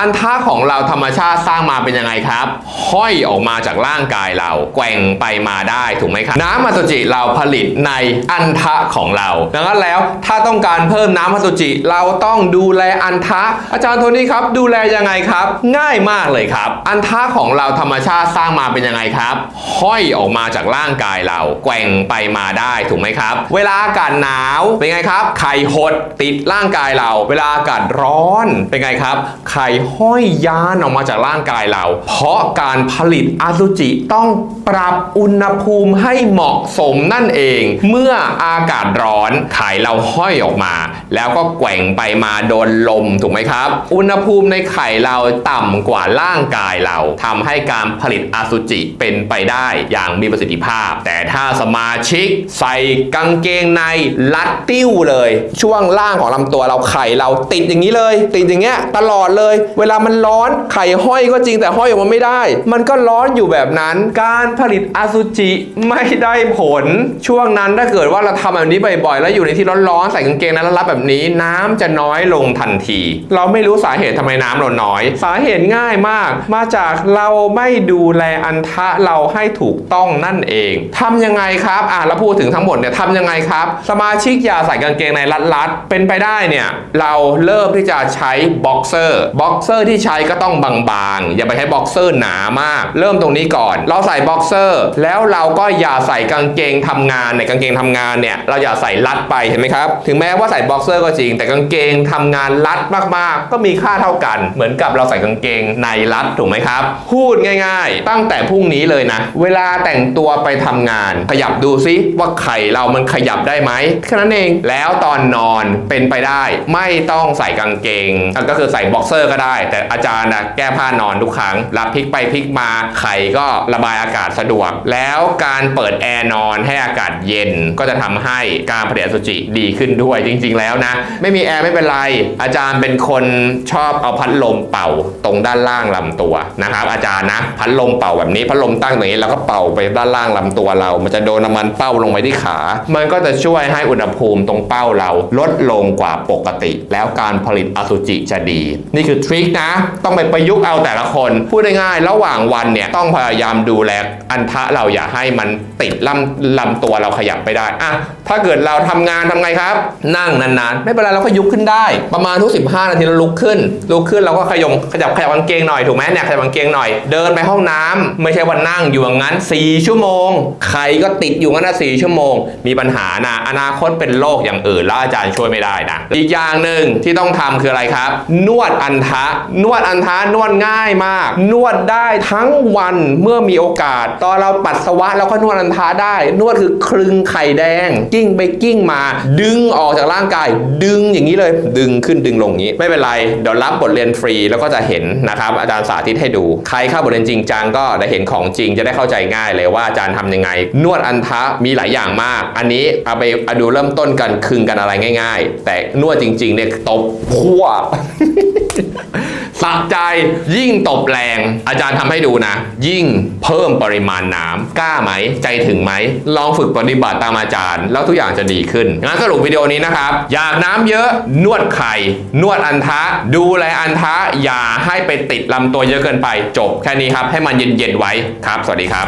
อันท่าของเราธรรมชาติสร้างมาเป็นยังไงครับ ห้อยออกมาจากร่างกายเราแกว่งไปมาได้ถูกไหมครับ น้ำอสุจิเราผลิตในอันทะของเรา ดังนั้นแล้วถ้าต้องการเพิ่มน้ำอสุจิเราต้องดูแลอันทะ อาจารย์โทนี่ครับ ดูแลยังไงครับ ง่ายมากเลยครับ อันทะของเราธรรมชาติสร้างมาเป็นยังไงครับ ห้อยออกมาจากร่างกายเราแกว่งไปมาได้ถูกไหมครับ เวลาอากาศหนาวเป็นไงครับ ไข่หดติดร่างกายเรา เวลาอากาศร้อนเป็นไงครับ ไข่ห้อยยานออกมาจากร่างกายเรา เพราะการผลิตอสุจิต้องปรับอุณหภูมิให้เหมาะสมนั่นเอง เมื่ออากาศร้อนไข่เราห้อยออกมา แล้วก็แกว่งไปมาโดนลมถูกไหมครับ อุณหภูมิในไข่เราต่ำกว่าร่างกายเราทำให้การผลิตอสุจิเป็นไปได้อย่างมีประสิทธิภาพ แต่ถ้าสมาชิกใส่กางเกงในลัดติ้วเลย ช่วงล่างของลำตัวเราไข่เราติดอย่างนี้เลย ติดอย่างเงี้ยตลอดเลย เวลามันร้อนไข่ห้อยก็จริงแต่ห้อยออกมาไม่ได้ มันก็ร้อนอยู่แบบนั้น การผลิตอสุจิไม่ได้ผล ช่วงนั้นถ้าเกิดว่าเราทำแบบนี้บ่อยๆแล้วอยู่ในที่ร้อนๆใส่กางเกงนั้นแล้วรับแบบนี้น้ำจะน้อยลงทันที เราไม่รู้สาเหตุทำไมน้ำเราน้อย สาเหตุง่ายมาก มาจากเราไม่ดูแลอันทะเราให้ถูกต้องนั่นเองทำยังไงครับอะเราพูดถึงทั้งหมดเนี่ยทำยังไงครับ สมาชิกอย่าใส่กางเกงในรัดๆเป็นไปได้เนี่ยเราเริ่มที่จะใช้บ็อกเซอร์บ็อกเซอร์ที่ใช้ก็ต้องบางๆ อย่าไปใช้บ็อกเซอร์หนามาก เริ่มตรงนี้ก่อน เราใส่บ็อกเซอร์แล้วเราก็อย่าใส่กางเกงทำงานในกางเกงทำงานเนี่ยเราอย่าใส่รัดไปเห็นไหมครับ ถึงแม้ว่าใส่บ็อกเซอร์ก็จริง แต่กางเกงทำงานรัดมากๆ ก็มีค่าเท่ากัน เหมือนกับเราใส่กางเกงในรัดถูกไหมครับ พูดง่าย ๆ ตั้งแต่พรุ่งนี้เลยนะ เวลาแต่งตัวไปทำงาน ขยับดูซิว่าไข่เรามันขยับได้ไหมแค่นั้นเองแล้วตอนนอนเป็นไปได้ ไม่ต้องใส่กางเกงก็คือใส่บ็อกเซอร์ก็ได้ แต่อาจารย์นะแก้ผ้านอนทุกครั้งรับพลิกไปพลิกมาไข่ก็ระบายอากาศสะดวก แล้วการเปิดแอร์นอนให้อากาศเย็นก็จะทำให้การผลิตอสุจิดีขึ้นด้วยจริง ๆ แล้วนะ ไม่มีแอร์ไม่เป็นไร อาจารย์เป็นคนชอบเอาพัดลมเป่าตรงด้านล่างลำตัวนะครับ อาจารย์นะ พัดลมเป่าแบบนี้พัดลมตั้งอย่างนี้แล้วก็เป่าไปด้านล่างลำตัวเรา มันจะโดนน้ำมันเป้าลงไปที่ขา มันก็จะช่วยให้อุณหภูมิตรงเป้าเราลดลงกว่าปกติ แล้วการผลิตอสุจิจะดี นี่คือทริคนะ ต้องไปประยุกต์เอาแต่ละคน พูดง่ายๆระหว่างวันเนี่ยต้องพยายามดูแลอันทะเราอย่าให้มันติดลำลำตัวเราขยับไปได้อะถ้าเกิดเราทำงานทำไงครับ นั่งนานไม่เป็นไรเราก็ยุบขึ้นได้ ประมาณทุก 15 นาทีเราลุกขึ้น ลุกขึ้นเราก็ขยมขยับขยับกางเกงหน่อยถูกไหมเนี่ยขยับกางเกงหน่อย เดินไปห้องน้ำไม่ใช่วันนั่งอยู่อย่างนั้น 4 ชั่วโมง ใครก็ติดอยู่งั้นนะ4ชั่วโมง มีปัญหานะอนาคตเป็นโรคอย่างอื่นแล้วอาจารย์ช่วยไม่ได้นะอีกอย่างหนึ่งที่ต้องทำคืออะไรครับ นวดอันทะ นวดอันทะนวดง่ายมาก นวดได้ทั้งวันเมื่อมีโอกาส ตอนเราปัสสาวะเราก็นวดอันทะได้ นวดคือคลึงไข่แดง กิ้งไปกิ้งมา ดึงออกจากร่างกายดึงอย่างนี้เลย ดึงขึ้นดึงลงอย่างนี้ ไม่เป็นไรเดี๋ยวรับบทเรียนฟรีแล้วก็จะเห็นนะครับอาจารย์สาธิตให้ดู ใครเข้าบทเรียนจริงจังก็ได้เห็นของจริงจะได้เข้าใจง่ายเลยว่าอาจารย์ทำยังไง นวดอันทะมีหลายอย่างมาก อันนี้เอาไปเอาดูเริ่มต้นกันคึงกันอะไรง่าย ๆ แต่นวดจริงๆเนี่ยตบพั่วักใจยิ่งตบแรง อาจารย์ทำให้ดูนะ ยิ่งเพิ่มปริมาณน้ำกล้าไหม ใจถึงไหม ลองฝึกปฏิบัติตามอาจารย์ แล้วทุกอย่างจะดีขึ้นงั้นสรุปวิดีโอนี้นะครับ อยากน้ำเยอะนวดไข่ นวดอันทะ ดูแลอันทะอย่าให้ไปติดลำตัวเยอะเกินไปจบแค่นี้ครับ ให้มันเย็นๆไว้ครับ สวัสดีครับ